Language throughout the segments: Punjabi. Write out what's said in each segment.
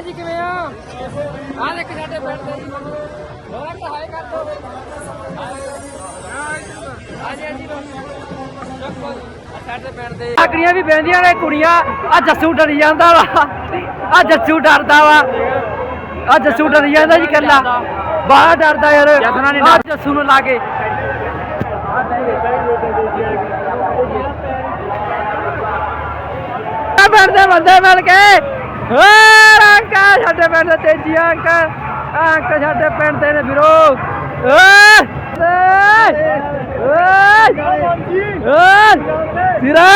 ਅੰਕਲ ਜੀ ਕਿਵੇਂ ਆ ਆ ਦੇਖ ਸਾਡੇ ਪਿੰਡ ਦੇ ਜੀ। ਹੋਰ ਤਾਂ ਹਾਈ ਕਰ ਦੋ ਆਕੜੀਆਂ ਵੀ ਬੈੰਦੀਆਂ ਨੇ ਕੁੜੀਆਂ। ਆ ਜੱਸੂ ਡਰ ਜਾਂਦਾ ਵਾ। ਆ ਜੱਸੂ ਡਰਦਾ ਵਾ। ਆ ਜੱਸੂ ਡਰ ਜਾਂਦਾ ਜੀ ਕੱਲਾ ਬਾਹਰ ਡਰਦਾ ਯਾਰ। ਆ ਜੱਸੂ ਨੂੰ ਲਾ ਕੇ। ਆ ਪਿੰਡ ਦੇ ਬੰਦੇ ਮਿਲ ਕੇ। ਓ ਅੰਕਾ ਸਾਡੇ ਪਿੰਡ ਦੇ ਤੇਜੀ ਅੰਕ ਅੰਕ ਸਾਡੇ ਪਿੰਡ ਦੇ ਨੇ ਵੀਰੋ। ਓਏ! ਓਏ! ਓਏ! ਵੀਰਾ!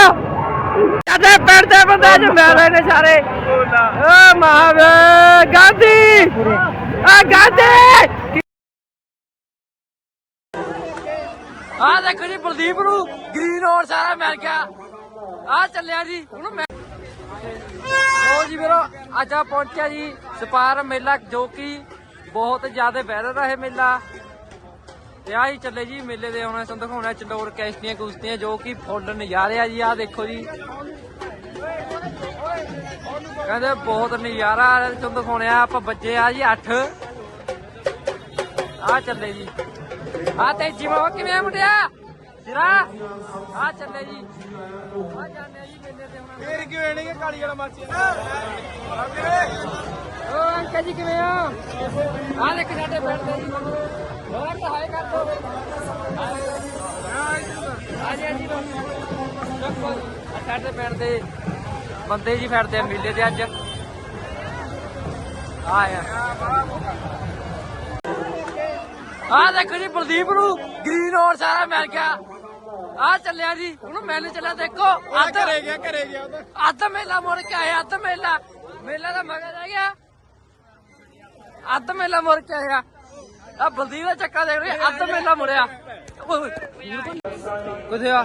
ਸਾਡੇ ਪਿੰਡ ਦੇ ਬੰਦੇ ਜੋ ਮਿਲ ਨੇ ਸਾਰੇ। ਓ ਮਹਾਵੇ ਗਾਂਧੀ! ਆ ਗਾਂਧੀ! ਆ ਦੇਖੋ ਜੀ, ਬਲਦੀਪ ਨੂੰ ਗ੍ਰੀਨ ਰੋਡ ਸਾਰਾ ਮਿਲ ਗਿਆ। ਆ ਚੱਲਿਆ ਜੀ, ਉਹਨੂੰ ਲੋ ਜੀ ਵੀਰੋ, ਅੱਜ ਆ ਪਹੁੰਚਿਆ ਜੀ ਸਪਾਰ ਮੇਲਾ, ਜੋ ਕਿ ਬਹੁਤ ਜ਼ਿਆਦਾ ਬਹਿਰ ਰਿਹਾ ਮੇਲਾ। ਤੇ ਆ ਚੱਲੇ ਜੀ ਮੇਲੇ ਦੇ ਆਉਣਾ ਤੁਹਾਨੂੰ ਦਿਖਾਉਣਾ ਚੰਡੋਰ ਕੈਸਟੀਆਂ ਕੁਸ਼ਤੀਆਂ, ਜੋ ਕਿ ਫੁੱਲ ਨਜ਼ਾਰੇ ਆ ਜੀ ਆ ਦੇਖੋ ਜੀ। ਕਹਿੰਦੇ ਬਹੁਤ ਨਜ਼ਾਰਾ ਆ ਤੁਹਾਨੂੰ ਦਿਖਾਉਣੇ ਆ, ਆਪਾਂ ਬੱਜੇ ਆ ਜੀ 8 ਆ ਚੱਲੇ ਜੀ। ਆ ਤੇਜੀ ਜਿਮਾ ਕਿਵੇਂ ਮੁੰਡਿਆ? ਸਿਰਾ ਆ ਚੱਲੇ ਜੀ। ਆ ਜਾਂਦੇ ਆ ਜੀ ਮੇਲੇ ਤੇ ਹੁਣ। ਫੇਰ ਕਿਉਂ ਇਹਨੇ ਕਾਲੀ ਵਾਲਾ ਮਾਚੀ ਓ ਅੰਕਲ ਜੀ ਕਿਵੇਂ ਆ ਆ ਦੇਖ ਸਾਡੇ ਪਿੰਡ ਦੇ ਜੀ। ਹੋਰ ਤਾਂ ਹਾਈ ਕਰ ਦੋ ਆ ਜੀ ਆ ਜੀ। ਚੱਕੋ ਸਾਡੇ ਪਿੰਡ ਦੇ ਬੰਦੇ ਜੀ ਫਿਰਦੇ ਆ ਮੇਲੇ ਤੇ ਅੱਜ। ਆ। ਯਾਰ ਆ ਦੇਖੋ ਜੀ ਬਲਦੀਪ ਨੂੰ ਗ੍ਰੀਨ ਹੋਰ ਸਾਰਾ ਮਿਲ ਗਿਆ। ਆ ਚੱਲਿਆ ਜੀ ਉਹਨੂੰ ਮਿਲ ਚੱਲਿਆ ਦੇਖੋ ਅੱਧ ਘਰੇ ਗਿਆ ਘਰੇ ਗਿਆ ਉਹਦਾ ਅੱਧ ਮੇਲਾ ਮੁੜ ਕੇ ਆਇਆ ਅੱਧ ਮੇਲਾ। ਮੇਲਾ ਦਾ ਮਗਰ ਰਹਿ ਗਿਆ। ਅੱਧ ਮੇਲਾ ਮੁੜ ਕੇ ਆਇਆ। ਆ ਬਲਦੀਪ ਦਾ ਚੱਕਾ ਦੇਖ ਰਹੇ ਅੱਧ ਮੇਲਾ ਮੁੜਿਆ। ਕਿੱਥੇ ਆ?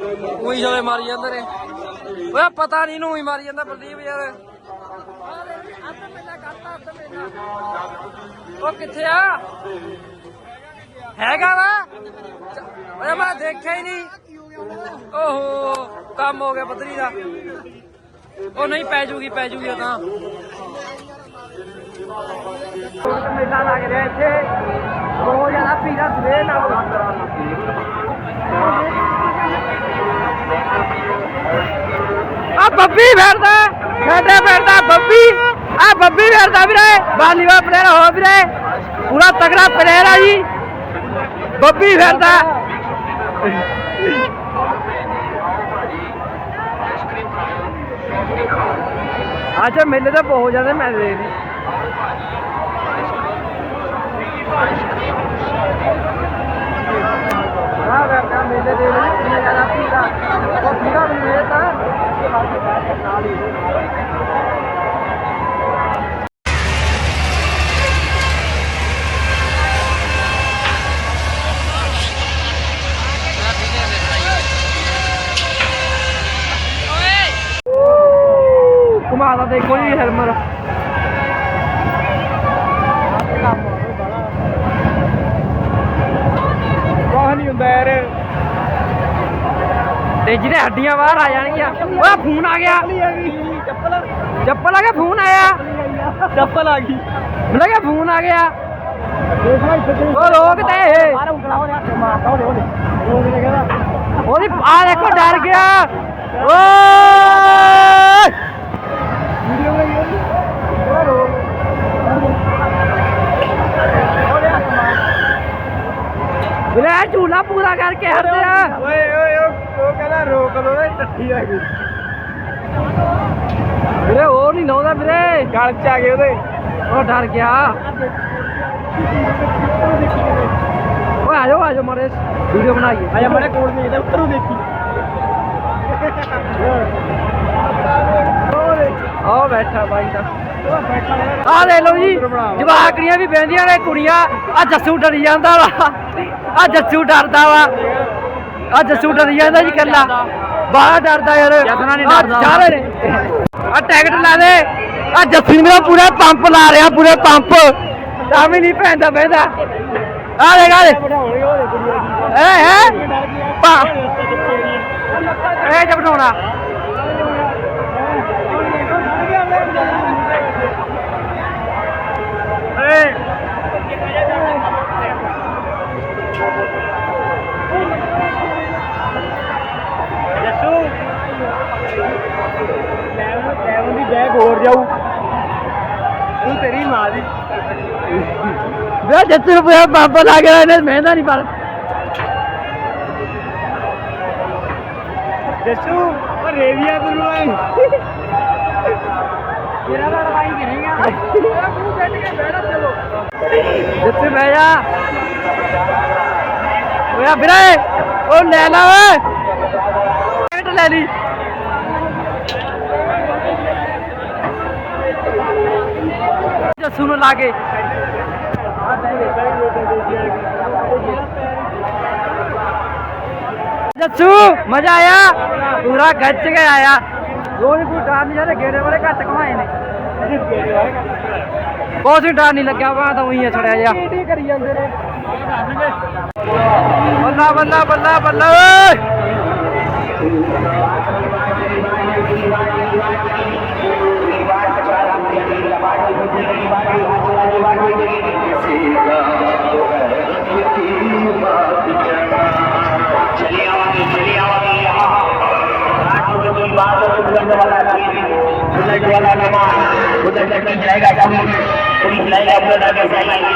ਉਹੀ ਜਿਹੜੇ ਮਾਰੀ ਜਾਂਦੇ ਨੇ। ਓਏ ਪਤਾ ਨਹੀਂ ਨੂੰ ਹੀ ਮਾਰੀ ਜਾਂਦਾ ਬਲਦੀਪ ਯਾਰ। ਅੱਧ ਮੇਲਾ ਕਰਤਾ ਅੱਧ ਮੇਲਾ ਉਹ ਕਿੱਥੇ ਆ? ਹੈਗਾ ਵਾ? ਓਏ ਮੈਂ ਦੇਖਿਆ ਹੀ ਨਹੀਂ। ਓਹੋ, ਕੰਮ ਹੋ ਗਿਆ ਪਤਰੀ ਦਾ। ਉਹ ਨਹੀਂ, ਪੈ ਜੂਗੀ ਪੈ ਜੂਗੀ ਉਹ ਤਾਂ। ਮੇਲਾ ਲੱਗ ਰਿਹਾ ਇੱਥੇ ਬਹੁਤ ਜ਼ਿਆਦਾ ਭੀੜਾ ਸਵੇਰ ਨਾਲ ਆ ਬੱਬੀ ਫਿਰਦਾ ਸਾਡੇ ਫਿਰਦਾ, ਬੱਬੀ। ਆ ਬੱਬੀ ਫਿਰਦਾ ਵੀਰੇ ਵਾਲੀਬਾਲ ਪਲੇਅਰ ਹੋ ਵੀਰੇ। ਪੂਰਾ ਤਗੜਾ ਪਲੇਅਰ ਆ ਜੀ। ਬੱਬੀ ਫਿਰਦਾ। ਅੱਛਾ ਮੇਲੇ ਤਾਂ ਬਹੁਤ ਜ਼ਿਆਦਾ ਮੈਂ ਦੇਖ ਰਹੀ ਆ ਕਰਦਾ ਮੇਲੇ ਦੇ ਵਿੱਚ ਕਿੰਨਾ ਜ਼ਿਆਦਾ ਭੀੜਾ ਉਹ ਭੀੜਾ ਵੀ ਇਹ ਤਾਂ ਨਾਲ ਹੀ ਘੁਮਾਦਾ ਦੇਖੋ ਜੀ ਹੈਲਮਰ ਕੁਝ ਨਹੀਂ ਹੁੰਦਾ ਯਾਰ। ਤੇ ਜਿਹਦੇ ਹੱਡੀਆਂ ਬਾਹਰ ਆ ਜਾਣਗੀਆਂ ਓਏ ਫੋਨ ਆ ਗਿਆ। ਚੱਪਲ ਚੱਪਲ ਆ ਗਿਆ ਫੋਨ ਆਇਆ। ਚੱਪਲ ਆ ਗਈ। ਮੈਨੂੰ ਲੱਗਿਆ ਫੋਨ ਆ ਗਿਆ। ਦੇਖ ਲੈ ਇੱਥੇ ਉਹ ਰੋਕ ਤੇ ਇਹ। ਬਾਹਰ ਉਂਗਲਾ ਹੋ ਰਿਹਾ ਮਾਰਦਾ ਉਹਦੇ ਆ ਦੇਖੋ ਡਰ ਗਿਆ। ਓਏ ਵੀਡੀਓ ਬਣਾਈ ਉਹਦੀ ਉਹ ਰੋ ਵੀਰੇ ਝੂਲਾ ਪੂਰਾ ਕਰਕੇ ਹਟਦੇ ਆ। ਓਏ ਓਏ ਉਹ ਉਹ ਕਹਿੰਦਾ ਰੋਕ ਲੋ ਨਾ ਟੱਠੀ ਆ ਗਈ। ਵੀਰੇ ਉਹ ਨਹੀਂ ਲਾਉਂਦਾ ਵੀਰੇ। ਗਲ ਚ ਆ ਗਏ ਉਹਦੇ। ਉਹ ਡਰ ਗਿਆ। ਓਏ ਆ ਜਾਓ ਆ ਜਾਓ ਮਾਰੇ ਵੀਡੀਓ ਬਣਾਈਏ। ਆਇਆ ਬੜੇ ਕੋਲ ਨਹੀਂ ਇਹਦੇ ਉੱਤਰੋਂ ਦੇਖੀ। ਆ ਬੈਠਾ ਬਾਈ ਦਾ। ਆ ਲੈ ਲਓ ਜੀ ਜਵਾਕੜੀਆਂ ਵੀ ਬਹਿੰਦੀਆਂ ਨੇ ਕੁੜੀਆਂ। ਆ ਜੱਸੂ ਡਰੀ ਜਾਂਦਾ ਵਾ। ਆ ਜੱਸੂ ਡਰਦਾ ਵਾ। ਆ ਜੱਸੂ ਡਰ ਜਾਂਦਾ ਜੀ ਕੱਲਾ। ਬਾਹਰ ਡਰਦਾ ਯਾਰ। ਆ ਟਿਕਟ ਲਾ ਦੇ। ਆ ਜੱਸੂ ਮੇਰਾ ਪੂਰਾ ਪੰਪ ਲਾ ਰਿਹਾ ਪੂਰਾ ਪੰਪ। ਤਾਂ ਵੀ ਨਹੀਂ ਪੈਂਦਾ ਪੈਂਦਾ ਆ ਦੇ ਗਾ ਦੇ ਐ ਹੈ ਪਾ। ਇਹ ਜਬ ਬਣਾਉਣਾ ਦੀ ਬੈਗ ਹੋਰ ਜਾਊ ਤੂੰ ਤੇਰੀ ਮਾਂ ਦੀ ਵੇ ਜੱਤੇ ਨੂੰ ਪਿਆ ਬੰਬ ਲਾ ਗਿਆ ਇਹਨੇ ਮਹਿੰਦਾ ਨਹੀਂ ਪਰ ਜੱਸੂ ਉਹ ਰੇਵੀਆ ਗੁਰੂ ਆਏ ਤੇਰਾ ਤਾਂ ਲੜਾਈ ਕਰੇਗਾ ਮੂੰਹ ਕੱਢ ਕੇ ਬੈਠਾ ਚਲੋ ਜਿੱਥੇ ਬਹਿ ਜਾ ਓਏ ਵੀਰੇ ਉਹ ਲੈ ਲਾ ਓਏ ਟਿਕਟ ਲੈ ਲਈ ਜੱਸੂ ਨੂੰ ਲਾ ਕੇ ਜੱਸੂ ਮਜ਼ਾ ਆਇਆ ਪੂਰਾ ਗੱਜ ਕੇ ਆਇਆ ਰੋਜ਼ ਕੋਈ ਡਰ ਨਹੀਂ ਜਿਹੜੇ ਗੇੜੇ ਵਾਲੇ बुलंद की जाएगा कम पुलिस लाएगा बुलंद आगे जाएगी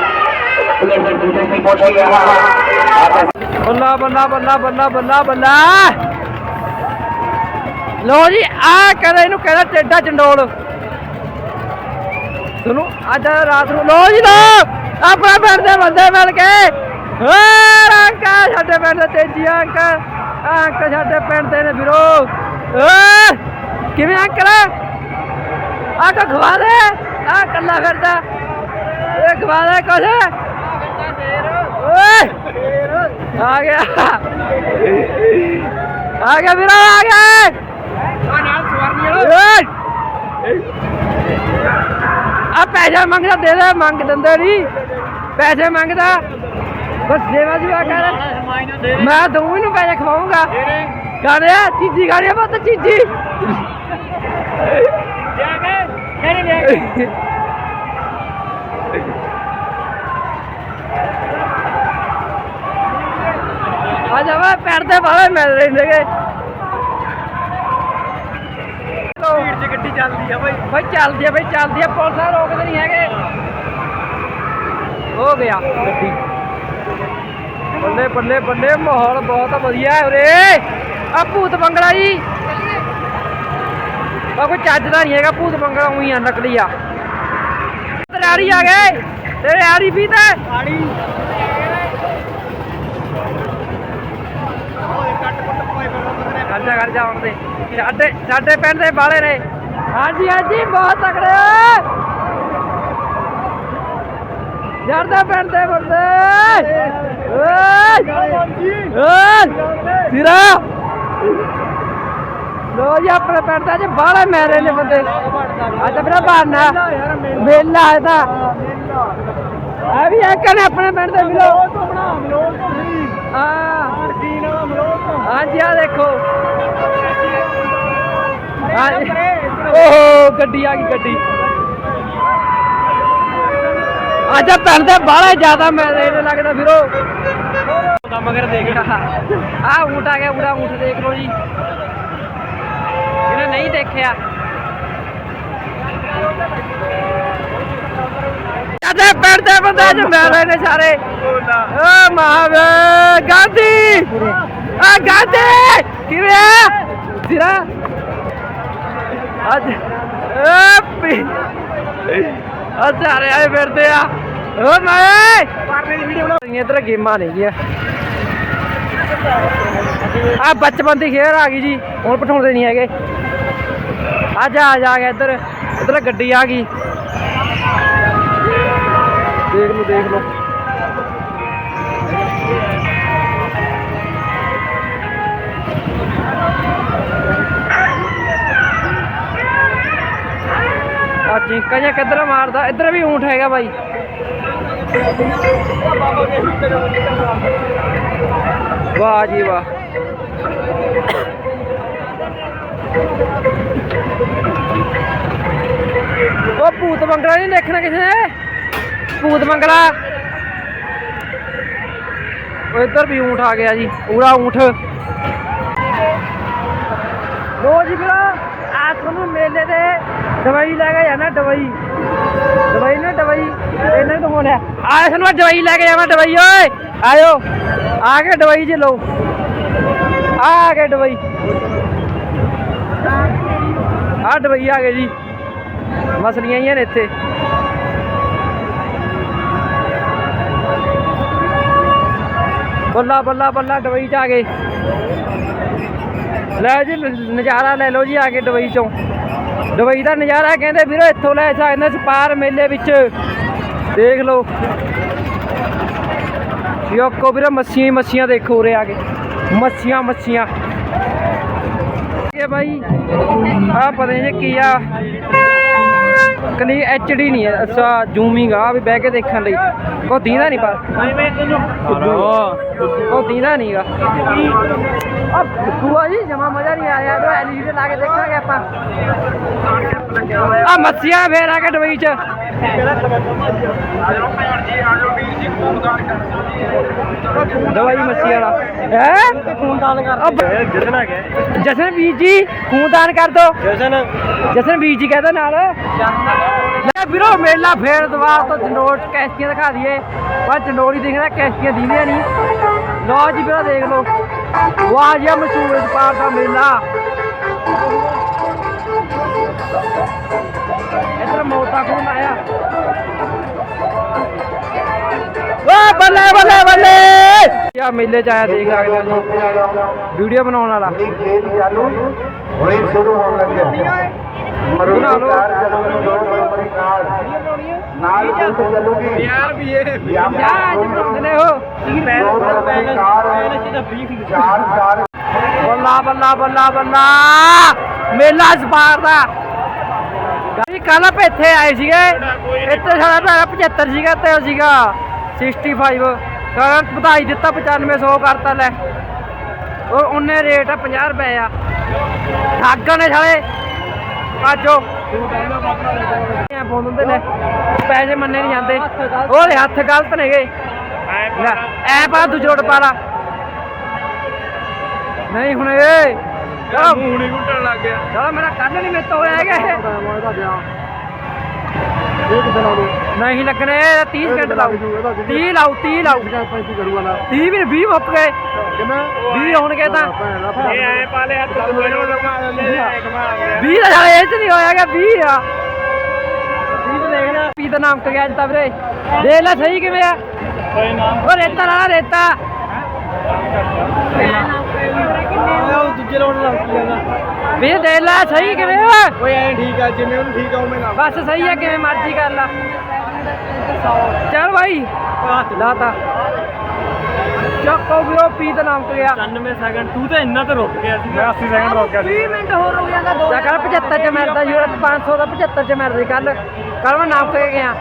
बुलंद बुलंद की पहुंची यहाँ ਬੱਲਾ ਬੱਲਾ ਬੱਲਾ ਬੱਲਾ ਬੱਲਾ ਬੱਲਾ ਲੋ ਜੀ ਆ ਕਰੇ ਇਹਨੂੰ ਕਹਿੰਦਾ ਟੇਡਾ ਚੰਡੋਲ ਸੁਣੋ ਅੱਜ ਰਾਤ ਨੂੰ ਲੋ ਜੀ ਲੋ ਆਪਣਾ ਪਿੰਡ ਦੇ ਬੰਦੇ ਮਿਲ ਕੇ ਓ ਅੰਕਾ ਸਾਡੇ ਪਿੰਡ ਦੇ ਤੇਜੀ ਅੰਕ ਅੰਕ ਸਾਡੇ ਪਿੰਡ ਦੇ ਨੇ ਵੀਰੋ ਓ ਕਿਵੇਂ ਅੰਕਲ ਆ ਤਾਂ ਖਵਾ ਦੇ ਆ ਕੱਲਾ ਫਿਰਦਾ। ਇਹ ਖਵਾ ਦੇ ਕੁਛ ਓਏ ਆ ਗਿਆ। ਆ ਗਿਆ ਵੀਰਾ ਆ ਗਿਆ। ਆ ਨਾਲ ਸਵਾਰਨੀ ਵਾਲਾ ਆ ਪੈਸੇ ਮੰਗਦਾ ਦੇ ਦੇ ਮੰਗ ਦਿੰਦੇ ਨਹੀਂ। ਪੈਸੇ ਮੰਗਦਾ। ਬਸ ਸੇਵਾ ਦੀ ਕਰ। ਮਾਇਨਾ ਦੇ ਮੈਂ ਦਊਂ ਇਹਨੂੰ ਪੈਸੇ ਖਵਾਉਂਗਾ ਗਾਣਿਆ ਚੀਜੀ ਗਾਣਿਆ ਬਹੁਤ ਚੀਜੀ। ਜਾ ਕੇ ਕਿਹੜੇ ਲੈ ਆ ਜਾਵਾ ਪੈਰ ਦੇ ਬਾਲੇ ਮਿਲ ਰਹੇ ਨੇਗੇ ਭੀੜ 'ਚ ਗੱਡੀ ਚੱਲਦੀ ਆ ਬਾਈ। ਬਈ ਚੱਲਦੀ ਆ ਬਈ ਚੱਲਦੀ ਆ ਪੁਲਿਸ ਰੋਕਦੇ ਨਹੀਂ ਹੈਗੇ। ਹੋ ਗਿਆ। ਗੱਡੀ। ਬੱਲੇ ਬੱਲੇ ਬੱਲੇ ਮਾਹੌਲ ਬਹੁਤ ਵਧੀਆ ਹੈ ਉਰੇ। ਆ ਭੂਤ ਬੰਗਲਾ ਜੀ। ਆ ਕੋਈ ਚੱਜ ਦਾ ਨਹੀਂ ਹੈਗਾ, ਭੂਤ ਬੰਗਲਾ ਉਹੀ ਆ, ਨਕਲੀ ਆ। ਤੇਰੇ ਆ ਗਏ ਤੇਰੇ ਆੜੀ ਵੀ ਤੇ। ਆੜੀ ਖਰਚਾ ਖਰਚਾ ਆਉਣ ਦੇ ਸਾਡੇ ਸਾਡੇ ਪਿੰਡ ਦੇ ਬਾਲੇ ਨੇ। ਹਾਂਜੀ ਹਾਂਜੀ, ਬਹੁਤ ਤਕੜੇ ਜਰਦਾ ਪਿੰਡ ਦੇ ਬੰਦੇ। ਓਏ। ਸਿਰਾ। ਲੋ ਜੀ ਆਪਣੇ ਪਿੰਡ ਦੇ ਚ ਬਾਲੇ ਮੈਰੇ ਨੇ ਬੰਦੇ। ਅੱਜ ਮੇਰਾ ਬਹਾਨਾ ਮੇਲਾ ਹੈ ਤਾਂ ਆ ਵੀ ਇੱਕ ਨੇ ਆਪਣੇ ਪਿੰਡ ਦੇ ਮਿਲੋ। ਹਾਂ। ਹਾਂਜੀ ਆ ਦੇਖੋ। ਹਾਂਜੀ। ਓਹੋ ਗੱਡੀ ਆ ਗਈ ਗੱਡੀ। ਅੱਜ ਪਿੰਡ ਦੇ ਬਾਹਲੇ ਜ਼ਿਆਦਾ ਮੈਂ ਰੇਟ ਲੱਗਦਾ ਫਿਰੋ ਦਾ ਮਗਰ ਦੇਖ। ਆ ਊਂਟ ਆ ਗਿਆ ਪੂਰਾ ਊਂਟ ਦੇਖ ਲਓ ਜੀ। ਜਿਹਨੇ ਨਹੀਂ ਦੇਖਿਆ। ਸਾਡੇ ਪਿੰਡ ਦੇ ਬੰਦੇ ਅੱਜ ਮਿਲ ਨੇ ਸਾਰੇ। ਓ ਮਹਾਵੇ ਗਾਂਧੀ। ਆ ਗਾਂਧੀ, ਕਿਵੇਂ ਆ? ਸਿਰਾ ਅੱਜ ਓਪੀ ਸਾਰੇ ਆਏ ਫਿਰਦੇ ਆ। ਓ ਮਾਏ। ਪਰਨੇ ਦੀ ਵੀਡੀਓ ਬਣਾ ਇਧਰ ਗੇਮਾਂ ਨੇ ਗਿਆ। ਆ ਬਚਪਨ ਦੀ ਖੇਡ ਆ ਗਈ ਜੀ, ਹੁਣ ਪਠਾਉਂਦੇ ਨਹੀਂ ਹੈਗੇ। ਆ ਜਾ ਆ ਜਾ ਗਿਆ ਇੱਧਰ। ਇੱਧਰ ਗੱਡੀ ਆ ਗਈ। ਦੇਖ ਲਓ ਦੇਖ ਲਓ। ਆ ਚੀਕਾਂ ਜਿਹਾ ਕਿੱਧਰ ਮਾਰਦਾ? ਇੱਧਰ ਵੀ ਊਂਠ ਹੈਗਾ ਬਾਈ। ਵਾਹ ਜੀ ਵਾਹ। ਉਹ ਭੂਤ ਬੰਗਲਾ ਨਹੀਂ ਦੇਖਣਾ ਕਿਸੇ ਨੇ? ਭੂਤ ਬੰਗਲਾ ਉਹ ਇੱਧਰ ਵੀ ਊਂਠ ਆ ਗਿਆ ਜੀ, ਪੂਰਾ ਊਂਠ। ਲੋ ਜੀ ਵੀਰਾ ਦਵਾਈ ਲੈ ਕੇ ਜਾਣਾ ਦਵਾਈ। ਦਵਾਈ ਨਾ ਦਵਾਈ, ਇਹਨਾਂ ਤੋਂ ਹੋਣਾ। ਆ ਇਸ ਦਵਾਈ ਲੈ ਕੇ ਜਾਵਾਂ ਦਵਾਈ, ਓਏ, ਆਇਓ। ਆ ਕੇ ਦਵਾਈ ਜੀ ਲਓ। ਆ ਕੇ ਦਵਾਈ। ਆ ਦਵਾਈ ਆ ਗਏ ਜੀ। ਮਸਲੀਆਂ ਹੀ ਨੇ ਇੱਥੇ। ਬੱਲਾ ਬੱਲਾ ਬੱਲਾ ਦਵਾਈ ਚ ਆ ਗਏ। ਲੈ ਜੀ, ਨ- ਨਜ਼ਾਰਾ ਲੈ ਲਓ ਜੀ ਆ ਕੇ ਦਵਾਈ ਚੋਂ। ਦਵਾਈ ਦਾ ਨਜ਼ਾਰਾ ਕਹਿੰਦੇ ਵੀਰੋ, ਇੱਥੋਂ ਲੈ ਸਕਦੇ ਸਪਾਰ ਮੇਲੇ ਵਿੱਚ। ਦੇਖ ਲਓ। ਯੋਕੋ ਵੀਰੋ, ਮੱਛੀਆਂ ਹੀ ਮੱਛੀਆਂ ਦੇਖੋ ਉਰੇ ਆ ਕੇ। ਮੱਛੀਆਂ ਮੱਛੀਆਂ। ਇਹ ਬਾਈ। ਆ ਪਤਾ ਨਹੀਂ ਕੀ ਆ। ਕਲੀ ਐਚਡੀ ਨਹੀਂ ਹੈ ਅੱਛਾ ਜ਼ੂਮਿੰਗ ਆ ਵੀ ਬਹਿ ਕੇ ਦੇਖਣ ਲਈ। ਕੋ ਦੀਦਾ ਨਹੀਂ ਪਰ। ਉਹ ਦੀਦਾ ਨਹੀਂਗਾ ਆ ਬੁਆ ਜੀ, ਜਮਾ ਮਜ਼ਾ ਨਹੀਂ ਆਇਆ ਤਾਂ ਐਲਈਡੀ ਲਾ ਕੇ ਦੇਖਾਂਗੇ ਆਪਾਂ। ਆ ਮੱਛੀਆਂ ਫੇਰ ਆ ਕੇ ਡਬਈ ਚ। ਦਵਾਈ ਮੱਛੀ ਵਾਲਾ। ਹੈ? ਖੂਨਦਾਨ ਕਰ ਗਿਆ। ਜਸਨ ਵੀਰ ਜੀ ਖੂਨਦਾਨ ਕਰ ਦੋ। ਜਸ਼ਨ। ਜਸਨ ਵੀਰ ਜੀ ਕਹਿੰਦਾ ਨਾਲ। ਲੈ ਵੀਰੋ ਮੇਲਾ ਫੇਰ ਦੁਬਾਰ ਤੋਂ ਜਨੋਟ ਕੈਸਟੀਆਂ ਦਿਖਾ ਦਈਏ। ਪਰ ਜਨੋੜੀ ਦੇਖਦਾ ਕੈਸਟੀਆਂ ਦੀਦੀਆਂ ਨਹੀਂ। ਲਓ ਜੀ ਵੀਰੋ ਦੇਖ ਲਓ। ਵਾਹ ਜੀ ਮਸ਼ਹੂਰ ਇਸ ਪਾਰ ਦਾ ਮੇਲਾ। ਇਧਰ ਮੋਟਾ ਫੋਨ ਆਇਆ। ਵਾ ਬੱਲੇ ਬੱਲੇ ਬੱਲੇ! ਯਾ ਮੇਲੇ ਚ ਆਇਆ ਦੇਖ ਸਕਦੇ ਜੀ। ਵੀਡੀਓ ਬਣਾਉਣ ਵਾਲਾ। ਖੇਡ ਚਾਲੂ ਹੁਣੇ ਸ਼ੁਰੂ ਹੋਣ ਲੱਗਿਆ ਮਰੂ ਕਾਰ। ਚੱਲੂਗੀ ਨਾਲ ਚੱਲੂਗੀ। ਯਾਰ ਵੀ ਇਹ ਯਾ ਅੱਜ ਹੋ ਕੀ ਮੈਂ ਚਾਰ ਚਾਰ ਬੱਲਾ ਬੱਲਾ ਬੱਲਾ ਬੱਲਾ! ਮੇਲਾ ਸਪਾਰ ਦਾ। ਗਾਈ ਕੱਲ ਆਪਾਂ ਇੱਥੇ ਆਏ ਸੀਗੇ। ਇੱਥੇ ਸਾਡਾ ਭਰਾ 75 ਸੀਗਾ ਤੇ ਉਹ ਸੀਗਾ 65 ਕਰਨ ਵਧਾਈ ਦਿੱਤਾ 9500 ਕਰਤਾ ਲੈ। ਉਹ ਉਹਨੇ ਰੇਟ ਆ 50 ਰੁਪਏ ਆ। ਠੱਗ ਨੇ ਸਾਲੇ। ਆਜੋ ਐ ਨੇ। ਪੈਸੇ ਮੰਨੇ ਨਹੀਂ ਜਾਂਦੇ। ਉਹਦੇ ਹੱਥ ਗਲਤ ਨੇਗੇ ਲੈ, ਐ ਪਾ ਦੂਜੇ ਰੋਡ ਪਾ ਨਹੀਂ ਹੁਣ ਚਲੋ ਮੂਣੀ ਘੁੱਟਣ ਲੱਗ ਗਿਆ। ਚਲੋ ਮੇਰਾ ਕੱਢ ਨਹੀਂ ਮੇਤੋਂ ਹੋਇਆ ਹੈਗਾ। ਇਹ ਨਹੀਂ ਲੱਗਣੇ 30 ਸਕਿੰਟ ਲਾਉ 30 ਲਾਉ 30 ਲਾਉ 30 ਵੀ 20 ਮੁੱਕ ਗਏ। 20 ਹੋਣਗੇ ਤਾਂ। ਇਹ ਐ ਪਾ ਲਿਆ ਤੂੰ ਮੈਨੂੰ ਲਗਾ ਲੈ ਕਮਾ ਗਿਆ 20 ਦਾ ਸਾਲੇ ਇਹ ਚ ਨਹੀਂ ਹੋਇਆ ਹੈਗਾ 20 ਆ। 20 ਤਾਂ ਦੇਖ ਲੈ। 20 ਦਾ ਨਾਮ ਅੱਜ ਤਾਂ ਵੀਰੇ। ਦੇਖ ਲੈ ਸਹੀ ਕਿਵੇਂ ਆ। ਕੋਈ ਨਾ। ਉਹ ਰੇਤਾ ਲਾ ਰੇਤਾ। ਦੂਜੇ ਰੋਡ ਲੱਗ ਗਿਆ ਵੀਰ ਦੇਖ ਲੈ ਸਹੀ ਕਿਵੇਂ ਆ? ਓਏ ਐ ਠੀਕ ਆ ਜਿਵੇਂ ਉਹਨੂੰ ਠੀਕ ਆ ਉਵੇਂ ਨਾ। ਬਸ ਸਹੀ ਆ ਕਿਵੇਂ ਮਰਜ਼ੀ ਕਰ ਲਾ। ਚੱਲ ਭਾਈ ਲਾਤਾ। ਚੱਕੋ ਵੀਰੋ ਪੀ ਦਾ ਨਾਮ ਕਰਿਆ 99 ਸੈਕਿੰਡ ਤੂੰ ਤਾਂ ਇੰਨਾ ਤੇ ਰੁਕ ਗਿਆ ਸੀ। ਮੈਂ 80 ਸੈਕਿੰਡ ਰੁਕ ਗਿਆ 20 ਮਿੰਟ ਹੋਰ ਹੋ ਜਾਂਦਾ ਦੋ ਕੱਲ 75 ਚ ਮਰਦਾ ਜੀ 500 ਦਾ 75 ਚ ਮਰਦਾ ਕੱਲ ਕੱਲ ਮੈਂ ਨਾਮ ਕੇ ਗਿਆ।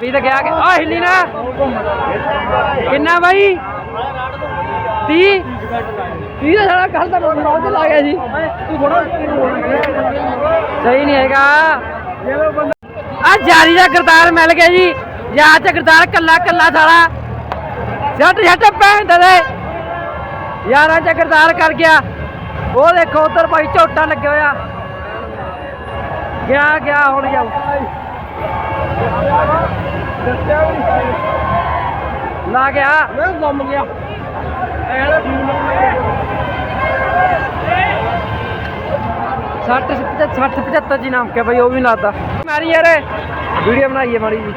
ਵੀ ਤਾਂ ਗਿਆ ਕਿ ਆ ਹਿੱਲੀ ਨਾ। ਕਿੰਨਾ ਬਾਈ? 30 30 ਦਾ ਸਾਲਾ ਕੱਲ ਤਾਂ ਬਹੁਤ ਲਾ ਗਿਆ ਜੀ। ਸਹੀ ਨਹੀਂ ਹੈਗਾ। ਆ ਜਾਰੀ ਦਾ ਕਰਤਾਰ ਮਿਲ ਗਿਆ ਜੀ। ਯਾਰ ਤੇ ਕਰਤਾਰ ਕੱਲਾ ਕੱਲਾ ਸਾਲਾ। ਛੱਟ ਛੱਟ ਭੈਣ ਦੇ ਯਾਰਾਂ ਚ ਕਰਤਾਰ ਕਰ ਗਿਆ। ਉਹ ਦੇਖੋ ਉਧਰ ਭਾਈ ਝੋਟਾ ਲੱਗਿਆ ਹੋਇਆ। ਗਿਆ ਗਿਆ, ਹੁਣ ਜਾਓ ਲਾ ਗਿਆ। ਮੈਂ ਗੁੰਮ ਗਿਆ। ਸੱਠ 60 75 ਜੀ ਨਾਮ ਕਿਆ ਭਾਈ ਉਹ ਵੀ ਲਾਦਾ ਮਾਰੀ ਯਾਰ। ਵੀਡੀਓ ਬਣਾਈਏ ਮਾੜੀ ਜੀ।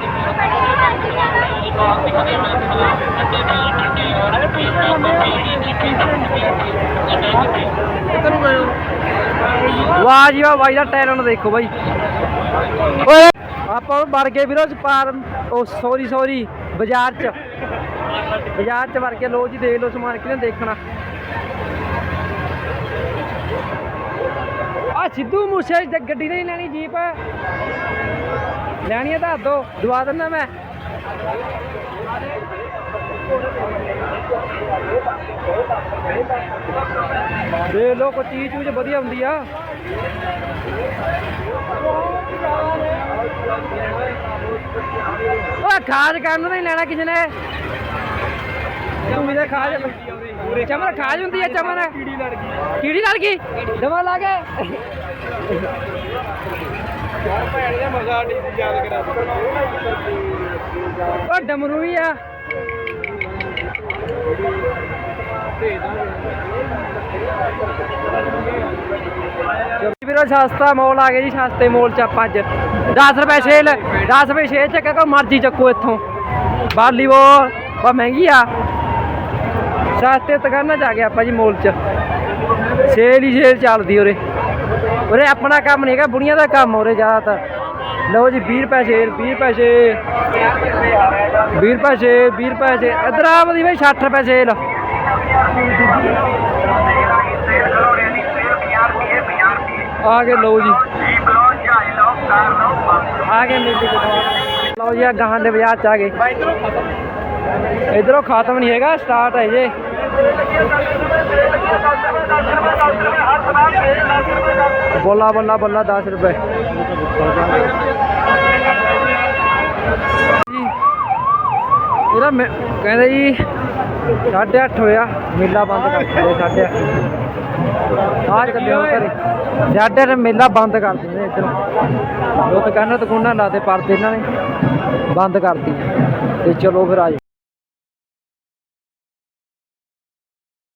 ਵਾਹ ਜੀ ਵਾਹ, ਬਾਈ ਦਾ ਟੈਲੈਂਟ ਦੇਖੋ ਬਾਈ। ਓਏ, ਆਪਾਂ ਵੜ ਗਏ ਵੀਰੋ ਪਾਰ ਉਹ ਸੌਰੀ ਸੌਰੀ ਬਾਜ਼ਾਰ ਚ। ਬਾਜ਼ਾਰ ਚ ਵੜ ਕੇ ਲੋ ਜੀ, ਦੇਖ ਲਓ ਸਮਾਨ ਕਿਹਨੇ ਦੇਖਣਾ। ਆ ਸਿੱਧੂ ਮੂਸੇ ਦੀ ਗੱਡੀ ਨਹੀਂ ਲੈਣੀ ਜੀਪ। ਲੈਣੀ ਹੈ ਦੱਸ ਦੋ ਦਵਾ ਦਿੰਦਾ ਮੈਂ। ਦੇ ਲੋ ਕੋਈ ਚੀਜ਼ ਚੂਜ਼ ਵਧੀਆ ਹੁੰਦੀ ਆ। ਉਹ ਖਾਜ ਕਰਨ ਨੂੰ ਨਹੀਂ ਲੈਣਾ ਕਿਸੇ ਨੇ। ਤੂੰ ਇਹਦੇ ਖਾਜ। ਚਮਨ ਖਾਜ ਹੁੰਦੀ ਆ ਚਮਨ। ਕੀੜੀ ਲੜ ਗਈ। ਕੀੜੀ ਲੜ ਗਈ? ਦਵਾ ਲਾ ਕੇ। ਭੈਣ ਦਾ ਮਜ਼ਾ ਡੀਸੀ ਯਾਦ ਕਰਾ ਉਹ ਡਮਰੂ ਵੀ ਆ। ਵੀਰੋ ਸਸਤਾ ਮੋਲ ਆ ਗਿਆ ਜੀ, ਸਸਤੇ ਮੋਲ ਚ ਆਪਾਂ ਅੱਜ। 10 ਰੁਪਏ ਸੇਲ 10 ਰੁਪਏ ਸੇਲ ਚ ਕੋ ਮਰਜ਼ੀ ਚੱਕੋ ਇੱਥੋਂ। ਵਾਲੀਬਾਲ ਬਾ ਮਹਿੰਗੀ ਆ। ਸਸਤੇ ਦੁਕਾਨਾਂ ਚ ਆ ਗਏ ਆਪਾਂ ਜੀ ਮੋਲ ਚ। ਸੇਲ ਹੀ ਸੇਲ ਚੱਲਦੀ ਉਰੇ। ਉਰੇ ਆਪਣਾ ਕੰਮ ਨਹੀਂ ਹੈਗਾ, ਬੁੜੀਆਂ ਦਾ ਕੰਮ ਉਰੇ ਜ਼ਿਆਦਾਤਰ। ਲਓ ਜੀ 20 ਰੁਪਏ ਸੇਲ 20 ਰੁਪਏ ਸੇਲ 20 ਰੁਪਏ ਸੇਲ 20 ਰੁਪਏ ਸੇਲ ਇਧਰ ਆ ਬਦੀ ਬਈ 60 ਰੁਪਏ ਸੇਲ ਆ ਗਏ ਲਓ ਜੀ ਆ ਗਏ ਮੇਲੇ ਲਓ ਜੀ ਆ ਗਾਹਾਂ ਦੇ ਬਾਜ਼ਾਰ ਚ ਆ ਗਏ ਇਧਰੋਂ ਖਾਤਮ ਨਹੀਂ ਹੈਗਾ ਸਟਾਰਟ ਹੈ ਜੇ ਬੋਲਾ ਬੋਲਾ ਬੋਲਾ 10 ਰੁਪਏ ਇਹਦਾ ਮੈਂ- ਕਹਿੰਦੇ ਜੀ 8:30 ਹੋਇਆ। ਮੇਲਾ ਬੰਦ ਕਰ ਦਿੰਦੇ 8:30 ਆ ਚੱਲੇ ਹੁਣ ਘਰੇ। ਸਾਡੇ ਨੇ ਮੇਲਾ ਬੰਦ ਕਰ ਦਿੰਦੇ ਇੱਧਰੋਂ। ਲੋਕ ਕਹਿੰਦੇ ਦੁਕਾਨਾਂ ਲਾਤੇ ਪਰਦੇ ਇਹਨਾਂ ਨੇ। ਬੰਦ ਕਰਤੀ ਤੇ ਚਲੋ ਫਿਰ ਆ ਜਾਓ।